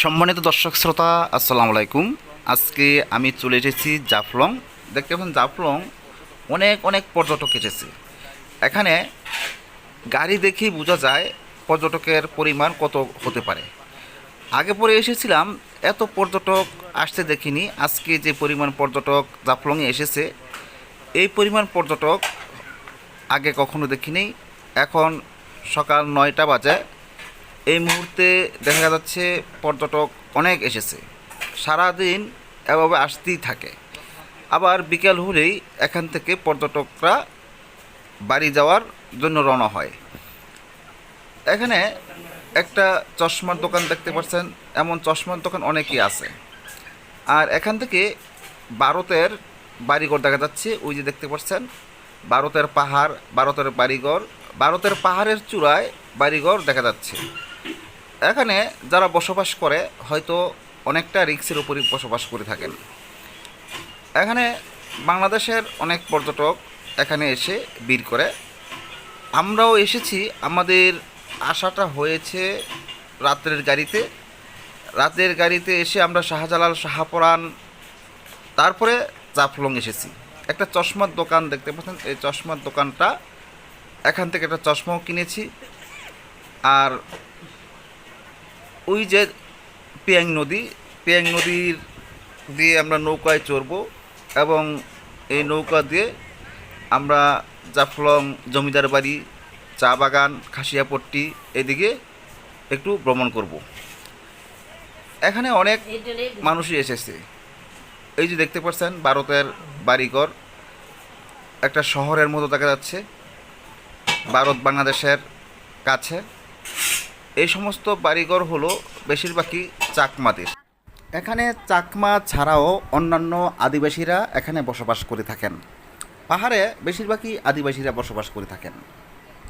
সম্মানিত দর্শক শ্রোতা, আসসালামু আলাইকুম। আজকে আমি চলে এসেছি জাফলং। দেখতে পাচ্ছেন জাফলং অনেক অনেক পর্যটক এসেছে। এখানে গাড়ি দেখেই বোঝা যায় পর্যটকের পরিমাণ কত হতে পারে। আগে পরে এসেছিলাম, এত পর্যটক আসতে দেখিনি। আজকে যে পরিমাণ পর্যটক জাফলংয়ে এসেছে, এই পরিমাণ পর্যটক আগে কখনো দেখিনি। এখন সকাল নয়টা বাজে। এই মুহূর্তে দেখা যাচ্ছে পর্যটক অনেক এসেছে। সারাদিন এভাবে আসতেই থাকে। আবার বিকেল হলেই এখান থেকে পর্যটকরা বাড়ি যাওয়ার জন্য রওনা হয়। এখানে একটা চশমার দোকান দেখতে পাচ্ছেন, এমন চশমার দোকান অনেকই আছে। আর এখান থেকে ভারতের বাড়িঘর দেখা যাচ্ছে, ওই যে দেখতে পাচ্ছেন, ভারতের পাহাড়, ভারতের বাড়িঘর, ভারতের পাহাড়ের চূড়ায় বাড়িঘর দেখা যাচ্ছে। এখানে যারা বসবাস করে, হয়তো অনেকটা রিক্সের উপরই বসবাস করে থাকেন। এখানে বাংলাদেশের অনেক পর্যটক এখানে এসে ভিড় করে। আমরাও এসেছি, আমাদের আশাটা হয়েছে রাত্রের গাড়িতে। রাতের গাড়িতে এসে আমরা শাহজালাল শাহপরান তারপরে জাফলং এসেছি। একটা চশমার দোকান দেখতে পাচ্ছেন, এই চশমার দোকানটা, এখান থেকে একটা চশমাও কিনেছি। আর ওই যে পিয়াং নদী, পিয়াং নদীর দিয়ে আমরা নৌকায় চড়বো এবং এই নৌকা দিয়ে আমরা জাফলং জমিদার বাড়ি, চা বাগান, খাসিয়াপট্টি এদিকে একটু ভ্রমণ করব। এখানে অনেক মানুষই এসেছে। এই যে দেখতে পাচ্ছেন, ভারতের বাড়িঘর। একটা শহরের মতো দেখা যাচ্ছে। ভারত বাংলাদেশের কাছে। এই সমস্ত বাড়িঘর হলো বেশিরভাগই চাকমাদের। এখানে চাকমা ছাড়াও অন্যান্য আদিবাসীরা এখানে বসবাস করে থাকেন। পাহাড়ে বেশিরভাগই আদিবাসীরা বসবাস করে থাকেন।